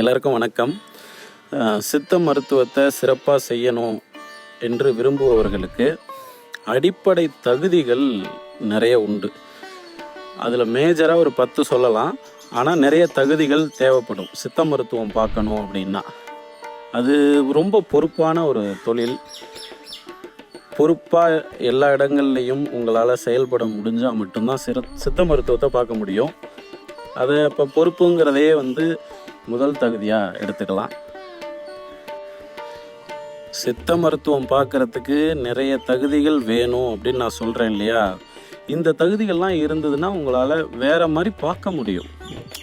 எல்லாருக்கும் வணக்கம். சித்த மருத்துவத்தை சிறப்பாக செய்யணும் என்று விரும்புபவர்களுக்கு அடிப்படை தகுதிகள் நிறைய உண்டு. அதில் மேஜராக ஒரு பத்து சொல்லலாம். ஆனால் நிறைய தகுதிகள் தேவைப்படும். சித்த மருத்துவம் பார்க்கணும் அப்படின்னா. அது ரொம்ப பொறுப்பான ஒரு தொழில். பொறுப்பாக எல்லா இடங்கள்லையும் உங்களால் செயல்பட முடிஞ்சால் மட்டும்தான் சிற சித்த மருத்துவத்தை பார்க்க முடியும். அதை இப்போ பொறுப்புங்கிறதையே வந்து முதல் தகுதியாக எடுத்துக்கலாம். சித்த மருத்துவம் பார்க்கறதுக்கு நிறைய தகுதிகள் வேணும் அப்படின்னு நான் சொல்கிறேன் இல்லையா? இந்த தகுதிகள்லாம் இருந்ததுன்னா உங்களால் வேறு மாதிரி பார்க்க முடியும்.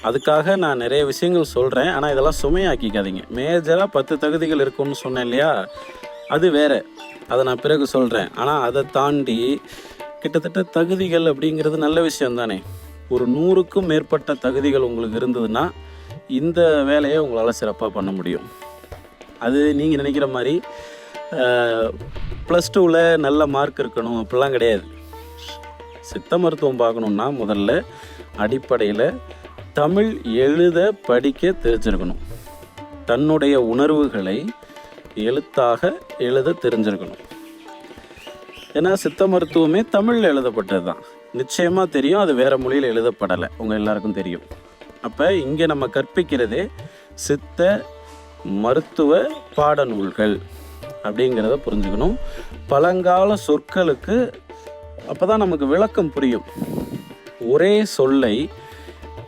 அதுக்காக நான் நிறைய விஷயங்கள் சொல்கிறேன் ஆனால் இதெல்லாம் சுமையாக்கிக்காதீங்க. மேஜராக பத்து தகுதிகள் இருக்கும்னு சொன்னேன் இல்லையா? அது வேற. அதை நான் பிறகு சொல்கிறேன் ஆனால் அதை தாண்டி கிட்டத்தட்ட தகுதிகள் அப்படிங்கிறது நல்ல விஷயம் தானே ஒரு நூறுக்கும் மேற்பட்ட தகுதிகள் உங்களுக்கு இருந்ததுன்னா இந்த வேலையை உங்களால் சிறப்பாக பண்ண முடியும். அது நீங்கள் நினைக்கிற மாதிரி ப்ளஸ் டூவில் நல்ல மார்க் இருக்கணும் அப்படிலாம் கிடையாது. சித்த மருத்துவம் பார்க்கணுன்னா முதல்ல அடிப்படையில் தமிழ் எழுத படிக்க தெரிஞ்சிருக்கணும். தன்னுடைய உணர்வுகளை எழுத்தாக எழுத தெரிஞ்சிருக்கணும். ஏன்னா சித்த மருத்துவமே தமிழில் எழுதப்பட்டது தான் நிச்சயமாக தெரியும். அது வேறு மொழியில் எழுதப்படலை. உங்கள் எல்லாருக்கும் தெரியும். அப்போ இங்கே நம்ம கற்பிக்கிறது சித்த மருத்துவ பாடநூல்கள் அப்படிங்கிறத புரிஞ்சுக்கணும். பழங்கால சொற்களுக்கு அப்போ தான் நமக்கு விளக்கம் புரியும். ஒரே சொல்லை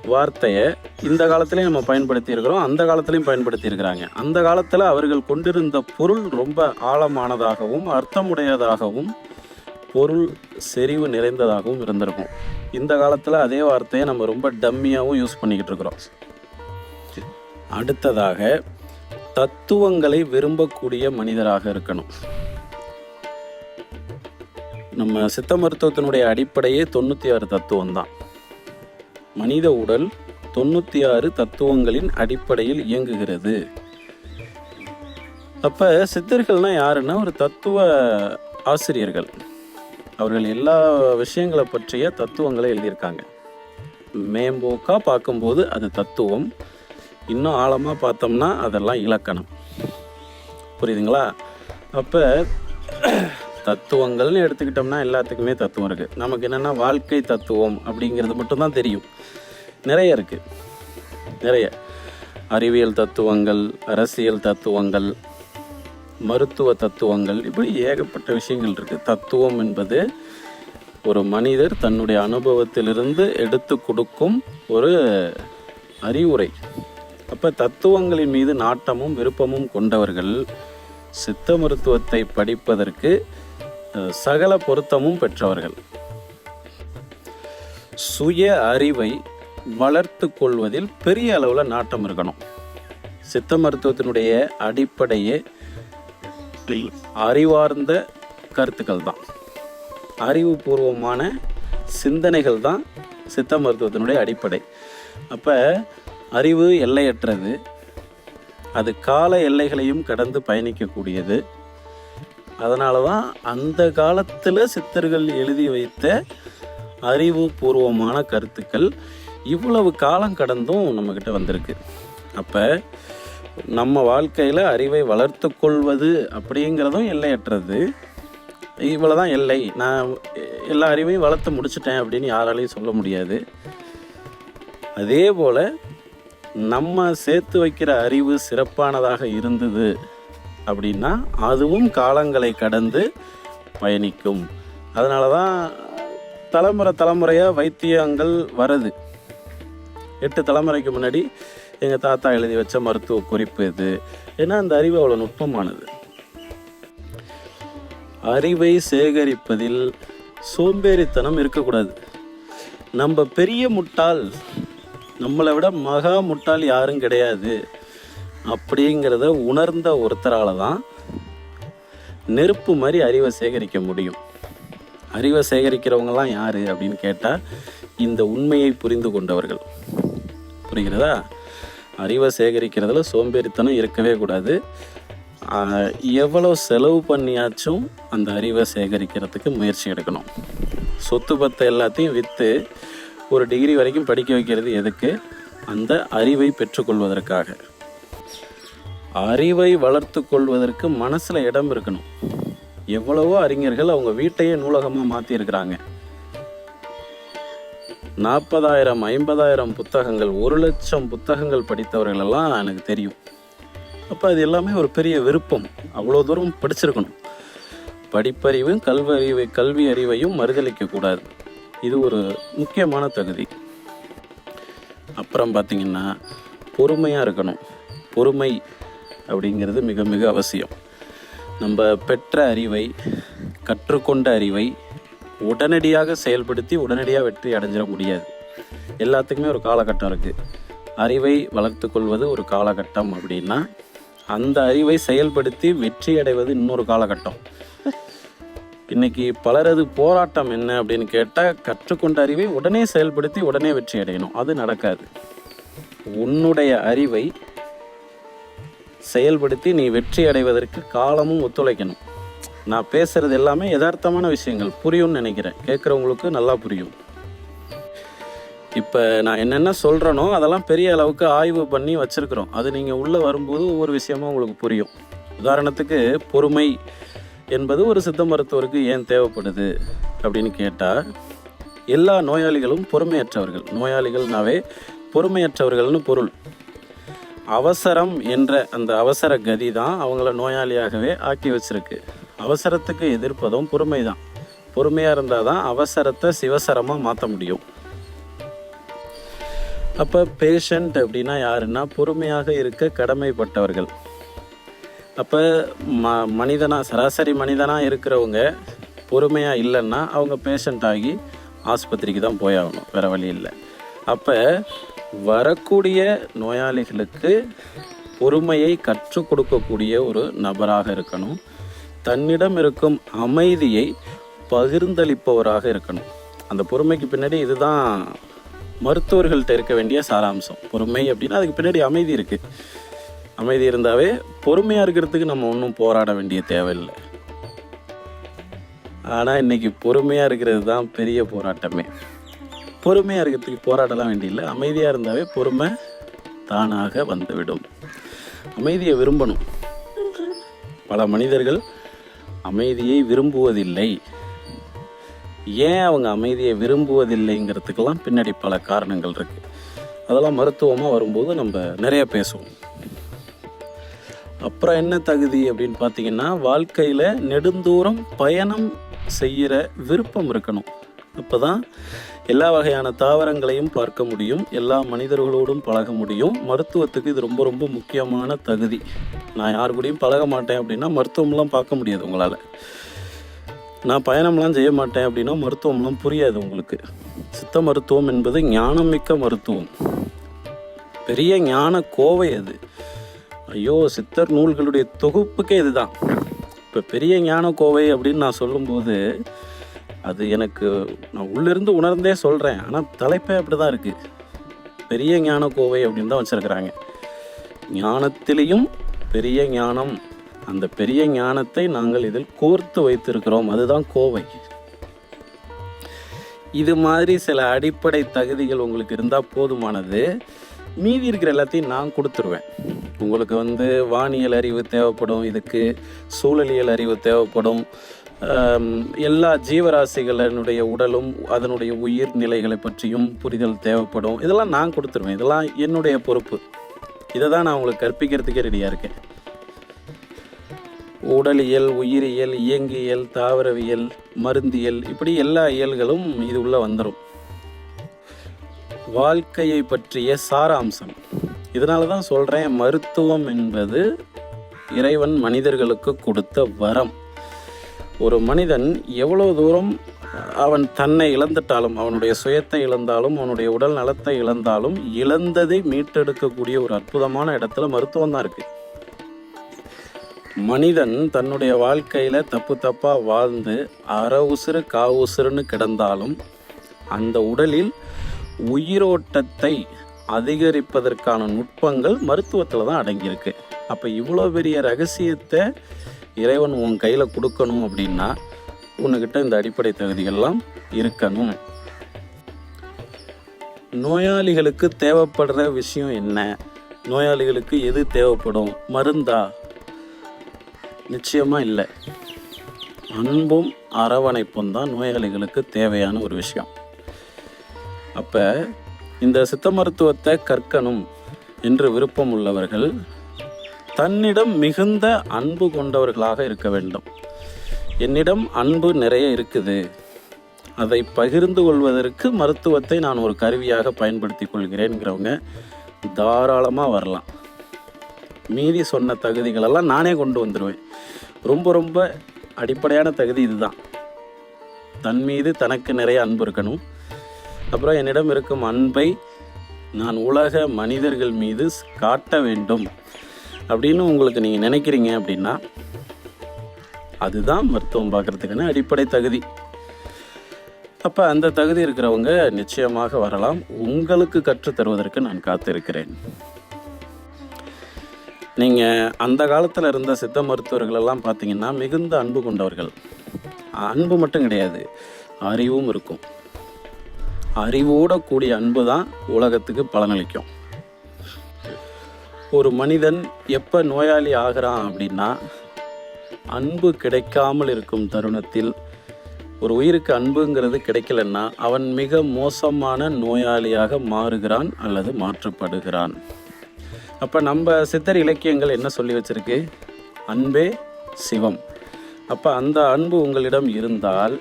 வார்த்தையை இந்த காலத்துலேயும் நம்ம பயன்படுத்தி இருக்கிறோம். அந்த காலத்துலேயும் பயன்படுத்தி இருக்கிறாங்க. அந்த காலத்தில் அவர்கள் கொண்டிருந்த பொருள் ரொம்ப ஆழமானதாகவும் அர்த்தமுடையதாகவும் பொருள் செறிவு நிறைந்ததாகவும் இருந்திருக்கும். இந்த காலத்தில் அதே வார்த்தையை நம்ம ரொம்ப டம்மியாகவும் யூஸ் பண்ணிக்கிட்டு இருக்கிறோம். அடுத்ததாக தத்துவங்களை விரும்பக்கூடிய மனிதராக இருக்கணும். நம்ம சித்த மருத்துவத்தினுடைய அடிப்படையே தொண்ணூற்றி ஆறு தத்துவம் தான் மனித உடல் தொண்ணூற்றி ஆறு தத்துவங்களின் அடிப்படையில் இயங்குகிறது. அப்போ சித்தர்கள்னா யாருன்னா ஒரு தத்துவ ஆசிரியர்கள். அவர்கள் எல்லா விஷயங்களை பற்றிய தத்துவங்களை எழுதியிருக்காங்க. மேம்போக்காக பார்க்கும்போது அது தத்துவம் இன்னும் ஆழமாக பார்த்தோம்னா அதெல்லாம் இலக்கணம். புரியுதுங்களா? அப்போ தத்துவங்கள்னு எடுத்துக்கிட்டோம்னா எல்லாத்துக்குமே தத்துவம் இருக்குது நமக்கு என்னென்னா வாழ்க்கை தத்துவம் அப்படிங்கிறது மட்டும்தான் தெரியும். நிறைய இருக்குது நிறைய அறிவியல் தத்துவங்கள் அரசியல் தத்துவங்கள் மருத்துவ தத்துவங்கள் இப்படி ஏகப்பட்ட விஷயங்கள் இருக்குது தத்துவம் என்பது ஒரு மனிதர் தன்னுடைய அனுபவத்திலிருந்து எடுத்து கொடுக்கும் ஒரு அறிவுரை. அப்போ தத்துவங்களின் மீது நாட்டமும் விருப்பமும் கொண்டவர்கள் சித்த மருத்துவத்தை படிப்பதற்கு சகல பொருத்தமும் பெற்றவர்கள். சுய அறிவை வளர்த்து கொள்வதில் பெரிய அளவில் நாட்டம் இருக்கணும். சித்த மருத்துவத்தினுடைய அடிப்படையே அறிவார்ந்த கருத்துக்கள் தான் அறிவுபூர்வமான சிந்தனைகள் தான் சித்த மருத்துவத்தினுடைய அடிப்படை. அப்போ அறிவு எல்லையற்றது. அது கால எல்லைகளையும் கடந்து பயணிக்கக்கூடியது. அதனால தான் அந்த காலத்தில் சித்தர்கள் எழுதி வைத்த அறிவுபூர்வமான கருத்துக்கள் இவ்வளவு காலம் கடந்தும் நம்மக்கிட்ட வந்திருக்கு. அப்போ நம்ம வாழ்க்கையில் அறிவை வளர்த்து கொள்வது அப்படிங்கிறதும் எல்லையற்றது. இவ்வளோ தான் எல்லை. நான் எல்லா அறிவையும் வளர்த்து முடிச்சிட்டேன் அப்படின்னு யாராலையும் சொல்ல முடியாது. அதே போல் நம்ம சேர்த்து வைக்கிற அறிவு சிறப்பானதாக இருந்தது அப்படின்னா அதுவும் காலங்களை கடந்து பயணிக்கும். அதனால தான் தலைமுறை தலைமுறையாக வைத்தியங்கள் வருது. எட்டு தலைமுறைக்கு முன்னாடி எங்கள் தாத்தா எழுதி வச்ச மருத்துவ குறிப்பு இது. ஏன்னா அந்த அறிவு அவ்வளோ நுட்பமானது. அறிவை சேகரிப்பதில் சோம்பேறித்தனம் இருக்கக்கூடாது. நம்ம பெரிய முட்டாள் நம்மளை விட மகா முட்டாள் யாரும் கிடையாது. அப்படிங்கிறத உணர்ந்த ஒருத்தரால் தான் நெருப்பு மாதிரி அறிவை சேகரிக்க முடியும். அறிவை சேகரிக்கிறவங்கலாம் யார் அப்படின்னு கேட்டால் இந்த உண்மையை புரிந்து கொண்டவர்கள். புரிகிறதா? அறிவை சேகரிக்கிறதுல சோம்பேறித்தனம் இருக்கவே கூடாது. எவ்வளோ செலவு பண்ணியாச்சும் அந்த அறிவை சேகரிக்கிறதுக்கு முயற்சி எடுக்கணும். சொத்து பத்தை எல்லாத்தையும் விற்று ஒரு டிகிரி வரைக்கும் படிக்க வைக்கிறது எதுக்கு? அந்த அறிவை பெற்றுக்கொள்வதற்காக. அறிவை வளர்த்து கொள்வதற்கு மனசில் இடம் இருக்கணும். எவ்வளவோ அறிஞர்கள் அவங்க வீட்டையே நூலகமாக மாற்றியிருக்கிறாங்க நாற்பதாயிரம் ஐம்பதாயிரம் புத்தகங்கள் ஒரு லட்சம் புத்தகங்கள் படித்தவர்களெல்லாம் எனக்கு தெரியும். அப்போ அது எல்லாமே ஒரு பெரிய விருப்பம். அவ்வளோ தூரம் படிச்சிருக்கணும். படிப்பறிவும் கல்வி அறிவை கல்வி அறிவையும் மறுதளிக்கக்கூடாது. இது ஒரு முக்கியமான தகுதி. அப்புறம் பார்த்திங்கன்னா பொறுமையாக இருக்கணும். பொறுமை அப்படிங்கிறது மிக மிக அவசியம். நம்ம பெற்ற அறிவை கற்றுக்கொண்ட அறிவை உடனடியாக செயல்படுத்தி உடனடியாக வெற்றி அடைஞ்சிட முடியாது. எல்லாத்துக்குமே ஒரு காலகட்டம் இருக்குது அறிவை வளர்த்து கொள்வது ஒரு காலகட்டம் அப்படின்னா அந்த அறிவை செயல்படுத்தி வெற்றி அடைவது இன்னொரு காலகட்டம். இன்னைக்கு பலரது போராட்டம் என்ன அப்படின்னு கேட்டால் கற்றுக்கொண்ட அறிவை உடனே செயல்படுத்தி உடனே வெற்றி அடையணும். அது நடக்காது. உன்னுடைய அறிவை செயல்படுத்தி நீ வெற்றி அடைவதற்கு காலமும் ஒத்துழைக்கணும். நான் பேசுகிறது எல்லாமே யதார்த்தமான விஷயங்கள். புரியும்னு நினைக்கிறேன். கேட்குறவங்களுக்கு நல்லா புரியும். இப்போ நான் என்னென்ன சொல்கிறேனோ அதெல்லாம் பெரிய அளவுக்கு ஆய்வு பண்ணி வச்சுருக்குறோம். அது நீங்கள் உள்ளே வரும்போது ஒவ்வொரு விஷயமும் உங்களுக்கு புரியும். உதாரணத்துக்கு பொறுமை என்பது ஒரு சித்த மருத்துவருக்கு ஏன் தேவைப்படுது அப்படின்னு கேட்டால் எல்லா நோயாளிகளும் பொறுமையற்றவர்கள். நோயாளிகள்னாவே பொறுமையற்றவர்கள்னு பொருள். அவசரம் என்ற அந்த அவசர கதி தான் அவங்கள நோயாளியாகவே ஆக்கி வச்சிருக்கு. அவசரத்துக்கு எதிர்ப்பதும் பொறுமை தான் பொறுமையாக இருந்தால் தான் அவசரத்தை சிவசரமாக மாற்ற முடியும். அப்போ பேஷண்ட் அப்படின்னா யாருன்னா பொறுமையாக இருக்க கடமைப்பட்டவர்கள். அப்போ ம மனிதனாக சராசரி மனிதனாக இருக்கிறவங்க பொறுமையாக இல்லைன்னா அவங்க பேஷண்ட் ஆகி ஆஸ்பத்திரிக்கு தான் போயாகணும் வேறு வழி இல்லை. அப்போ வரக்கூடிய நோயாளிகளுக்கு பொறுமையை கற்றுக் கொடுக்கக்கூடிய ஒரு நபராக இருக்கணும். தன்னிடம் இருக்கும் அமைதியை பகிர்ந்தளிப்பவராக இருக்கணும். அந்த பொறுமைக்கு பின்னாடி இதுதான் மருத்துவர்கள்ட்ட இருக்க வேண்டிய சாராம்சம். பொறுமை அப்படின்னா அதுக்கு பின்னாடி அமைதி இருக்குது அமைதி இருந்தாவே பொறுமையாக இருக்கிறதுக்கு நம்ம ஒன்றும் போராட வேண்டிய தேவையில்லை. ஆனால் இன்றைக்கி பொறுமையாக இருக்கிறது தான் பெரிய போராட்டமே. பொறுமையாக இருக்கிறதுக்கு போராடலாம் வேண்டியில்லை அமைதியாக இருந்தாவே பொறுமை தானாக வந்துவிடும். அமைதியை விரும்பணும். பல மனிதர்கள் அமைதியை விரும்புவதில்லை. ஏன் அவங்க அமைதியை விரும்புவதில்லைங்கிறதுக்கெல்லாம் பின்னாடி பல காரணங்கள் இருக்குது அதெல்லாம் மருத்துவமாக வரும்போது நம்ம நிறைய பேசுவோம். அப்புறம் என்ன தகுதி அப்படின்னு பார்த்தீங்கன்னா வாழ்க்கையில் நெடுந்தூரம் பயணம் செய்கிற விருப்பம் இருக்கணும். அப்போ தான் எல்லா வகையான தாவரங்களையும் பார்க்க முடியும். எல்லா மனிதர்களோடும் பழக முடியும். மருத்துவத்துக்கு இது ரொம்ப ரொம்ப முக்கியமான தகுதி. நான் யார் கூடயும் பழக மாட்டேன் அப்படின்னா மருத்துவம்லாம் பார்க்க முடியாது உங்களால். நான் பயணம்லாம் செய்ய மாட்டேன் அப்படின்னா மருத்துவம்லாம் புரியாது உங்களுக்கு. சித்த மருத்துவம் என்பது ஞானமிக்க மருத்துவம். பெரிய ஞான கோவை அது. ஐயோ சித்தர் நூல்களுடைய தொகுப்புக்கே இதுதான். இப்போ பெரிய ஞான கோவை அப்படின்னு நான் சொல்லும்போது அது எனக்கு நான் உள்ளிருந்து உணர்ந்தே சொல்கிறேன் ஆனால் தலைப்பே அப்படி தான் இருக்குது பெரிய ஞான கோவை அப்படின்னு தான் வச்சுருக்கிறாங்க. ஞானத்திலையும் பெரிய ஞானம். அந்த பெரிய ஞானத்தை நாங்கள் இதில் கோர்த்து வைத்திருக்கிறோம். அதுதான் கோவை. இது மாதிரி சில அடிப்படை தகுதிகள் உங்களுக்கு இருந்தால் போதுமானது. மீதி இருக்கிற எல்லாத்தையும் நான் கொடுத்துருவேன். உங்களுக்கு வந்து வானியல் அறிவு தேவைப்படும். இதுக்கு சூழலியல் அறிவு தேவைப்படும். எல்லா ஜீவராசிகளினுடைய உடலும் அதனுடைய உயிர் நிலைகளை பற்றியும் புரிதல் தேவைப்படும். இதெல்லாம் நான் கொடுத்துருவேன். இதெல்லாம் என்னுடைய பொறுப்பு. இதை தான் நான் உங்களுக்கு கற்பிக்கிறதுக்கே ரெடியாக இருக்கேன். உடலியல் உயிரியல் இயங்கியல் தாவரவியல் மருந்தியல் இப்படி எல்லா இயல்களும் இது உள்ளே வந்துடும் வாழ்க்கையை பற்றிய சாராம்சம். இதனால தான் சொல்கிறேன் மருத்துவம் என்பது இறைவன் மனிதர்களுக்கு கொடுத்த வரம். ஒரு மனிதன் எவ்வளோ தூரம் அவன் தன்னை இழந்துட்டாலும் அவனுடைய சுயத்தை இழந்தாலும் அவனுடைய உடல் நலத்தை இழந்தாலும் இழந்ததை மீட்டெடுக்கக்கூடிய ஒரு அற்புதமான இடத்துல மருத்துவம் தான் இருக்குது மனிதன் தன்னுடைய வாழ்க்கையில் தப்பு தப்பாக வாழ்ந்து அற உசுறு கா உசுறுன்னு கிடந்தாலும் அந்த உடலில் உயிரோட்டத்தை அதிகரிப்பதற்கான நுட்பங்கள் மருத்துவத்தில் தான் அடங்கியிருக்கு. அப்போ இவ்வளோ பெரிய ரகசியத்தை இறைவன் உன் கையில் கொடுக்கணும் அப்படின்னா உன்கிட்ட இந்த அடிப்படை தகுதிகள்லாம் இருக்கணும். நோயாளிகளுக்கு தேவைப்படுற விஷயம் என்ன? நோயாளிகளுக்கு எது தேவைப்படும்? மருந்தா? நிச்சயமாக இல்லை. அன்பும் அரவணைப்பும் தான் நோயாளிகளுக்கு தேவையான ஒரு விஷயம். அப்போ இந்த சித்த மருத்துவத்தை கற்கணும் என்று விருப்பம் உள்ளவர்கள் தன்னிடம் மிகுந்த அன்பு கொண்டவர்களாக இருக்க வேண்டும். என்னிடம் அன்பு நிறைய இருக்குது. அதை பகிர்ந்து கொள்வதற்கு மருத்துவத்தை நான் ஒரு கருவியாக பயன்படுத்தி கொள்கிறேன்கிறவங்க தாராளமாக வரலாம். மீதி சொன்ன தகுதிகளெல்லாம் நானே கொண்டு வந்துடுவேன் ரொம்ப ரொம்ப அடிப்படையான தகுதி இதுதான். தன் மீது தனக்கு நிறைய அன்பு இருக்கணும். அப்புறம் என்னிடம் இருக்கும் அன்பை நான் உலக மனிதர்கள் மீது காட்ட வேண்டும். அப்படின்னு உங்களுக்கு நீங்கள் நினைக்கிறீங்க அப்படின்னா அதுதான் மருத்துவம் பார்க்குறதுக்கான அடிப்படை தகுதி. அப்போ அந்த தகுதி இருக்கிறவங்க நிச்சயமாக வரலாம். உங்களுக்கு கற்றுத் தருவதற்கு நான் காத்திருக்கிறேன். நீங்கள் அந்த காலத்தில் இருந்த சித்த மருத்துவர்கள் எல்லாம் பார்த்தீங்கன்னா மிகுந்த அன்பு கொண்டவர்கள். அன்பு மட்டும் கிடையாது அறிவும் இருக்கும். அறிவோட கூடிய அன்பு தான் உலகத்துக்கு பலனளிக்கும். ஒரு மனிதன் எப்போ நோயாளி ஆகிறான் அப்படின்னா அன்பு கிடைக்காமல் இருக்கும் தருணத்தில் ஒரு உயிருக்கு அன்புங்கிறது கிடைக்கலன்னா அவன் மிக மோசமான நோயாளியாக மாறுகிறான் அல்லது மாற்றப்படுகிறான். அப்போ நம்ம சித்தர் இலக்கியங்கள் என்ன சொல்லி வச்சிருக்கு? அன்பே சிவம். அப்போ அந்த அன்பு உங்களிடம் இருந்தால்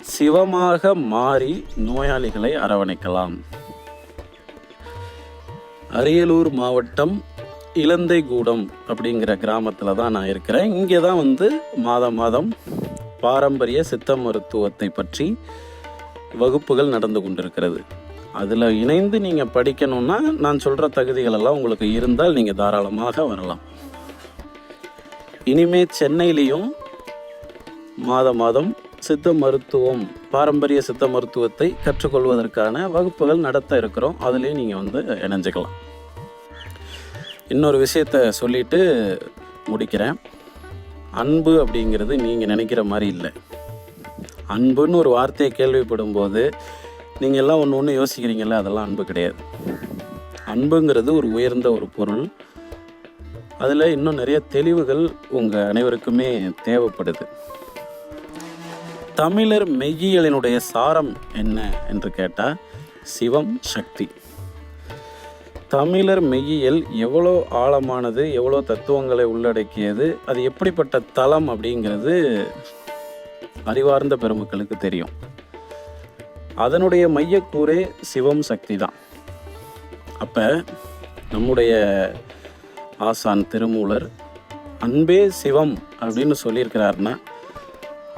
சிவமாக மாறி நோயாளிகளை அரவணைக்கலாம். அரியலூர் மாவட்டம் இலந்தைகூடம் அப்படிங்கிற கிராமத்தில் தான் நான் இருக்கிறேன். இங்கே தான் வந்து மாதம் மாதம் பாரம்பரிய சித்த மருத்துவத்தை பற்றி வகுப்புகள் நடந்து கொண்டிருக்கிறது. அதில் இணைந்து நீங்கள் படிக்கணும்னா நான் சொல்கிற தகுதிகளெல்லாம் உங்களுக்கு இருந்தால் நீங்கள் தாராளமாக வரலாம். இனிமே சென்னையிலையும் மாத மாதம் சித்த மருத்துவம் பாரம்பரிய சித்த மருத்துவத்தை கற்றுக்கொள்வதற்கான வகுப்புகள் நடத்த இருக்கிறோம். அதுலேயும் நீங்கள் வந்து இணைஞ்சுக்கலாம். இன்னொரு விஷயத்த சொல்லிட்டு முடிக்கிறேன். அன்பு அப்படிங்கிறது நீங்கள் நினைக்கிற மாதிரி இல்லை. அன்புன்னு ஒரு வார்த்தையை கேள்விப்படும் போது நீங்கள் எல்லாம் ஒன்று ஒன்று யோசிக்கிறீங்கள அதெல்லாம் அன்பு கிடையாது. அன்புங்கிறது ஒரு உயர்ந்த ஒரு பொருள். அதில் இன்னும் நிறைய தெளிவுகள் உங்கள் அனைவருக்குமே தேவைப்படுது. தமிழர் மெய்யியலினுடைய சாரம் என்ன என்று கேட்டால் சிவம் சக்தி. தமிழர் மெய்யியல் எவ்வளோ ஆழமானது எவ்வளோ தத்துவங்களை உள்ளடக்கியது அது எப்படிப்பட்ட தளம் அப்படிங்கிறது அறிவார்ந்த பெருமக்களுக்கு தெரியும். அதனுடைய மையக்கூறே சிவம் சக்தி தான் அப்போ நம்முடைய ஆசான் திருமூலர் அன்பே சிவம் அப்படின்னு சொல்லியிருக்கிறாருன்னா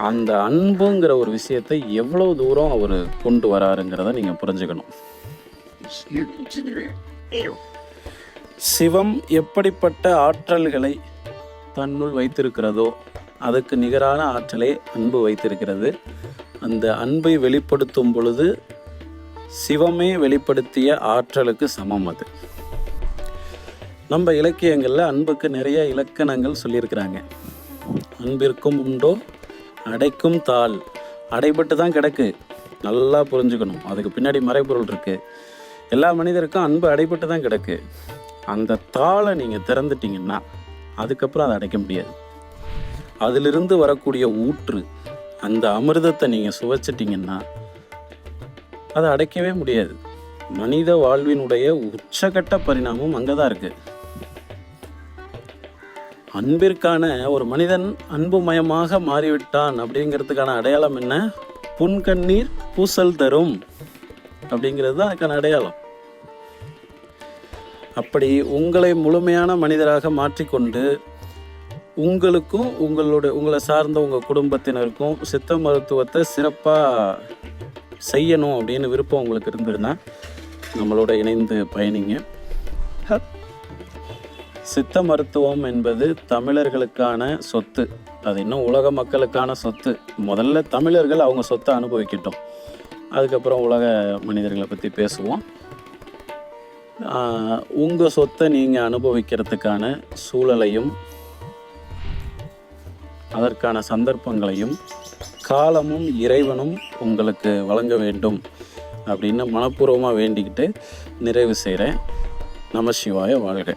அந்த அன்புங்கிற ஒரு விஷயத்தை எவ்வளோ தூரம் அவர் கொண்டு வராருங்கிறத நீங்கள் புரிஞ்சுக்கணும். சிவம் எப்படிப்பட்ட ஆற்றல்களை தன்னுள் வைத்திருக்கிறதோ அதுக்கு நிகரான ஆற்றலை அன்பு வைத்திருக்கிறது. அந்த அன்பை வெளிப்படுத்தும் பொழுது சிவமே வெளிப்படுத்திய ஆற்றலுக்கு சமம் அது. நம்ம இலக்கியங்களில் அன்புக்கு நிறைய இலக்கணங்கள் சொல்லியிருக்கிறாங்க. அன்பிற்கும் உண்டோ அடைக்கும் தாள். அடைபட்டு தான் கிடக்கு. நல்லா புரிஞ்சுக்கணும். அதுக்கு பின்னாடி மறைபொருள் இருக்குது எல்லா மனிதருக்கும் அன்பு அடைபட்டு தான் கிடக்கு. அந்த தாளை நீங்கள் திறந்துட்டீங்கன்னா அதுக்கப்புறம் அதை அடைக்க முடியாது. அதிலிருந்து வரக்கூடிய ஊற்று அந்த அமிர்தத்தை நீங்கள் சுவைச்சிட்டிங்கன்னா அதை அடைக்கவே முடியாது. மனித வாழ்வினுடைய உச்சகட்ட பரிணாமம் அங்கே தான் இருக்குது அன்பிற்கான ஒரு மனிதன் அன்புமயமாக மாறிவிட்டான் அப்படிங்கிறதுக்கான அடையாளம் என்ன? புன்கண்ணீர் பூசல் தரும். அப்படிங்கிறது தான் அதுக்கான அடையாளம். அப்படி உங்களை முழுமையான மனிதராக மாற்றிக்கொண்டு உங்களுக்கும் உங்களுடைய உங்களை சார்ந்த உங்கள் குடும்பத்தினருக்கும் சித்த மருத்துவத்தை சிறப்பாக செய்யணும் அப்படின்னு விருப்பம் உங்களுக்கு இருந்ததுன்னா நம்மளோட இணைந்து பயணிங்க. சித்த மருத்துவம் என்பது தமிழர்களுக்கான சொத்து. அது இன்னும் உலக மக்களுக்கான சொத்து. முதல்ல தமிழர்கள் அவங்க சொத்தை அனுபவிக்கட்டும். அதுக்கப்புறம் உலக மனிதர்களை பற்றி பேசுவோம். உங்கள் சொத்தை நீங்கள் அனுபவிக்கிறதுக்கான சூழலையும் அதற்கான சந்தர்ப்பங்களையும் காலமும் இறைவனும் உங்களுக்கு வழங்க வேண்டும் அப்படின்னு மனப்பூர்வமாக வேண்டிக்கிட்டு நிறைவு செய்கிறேன் நம சிவாய வாழ்க.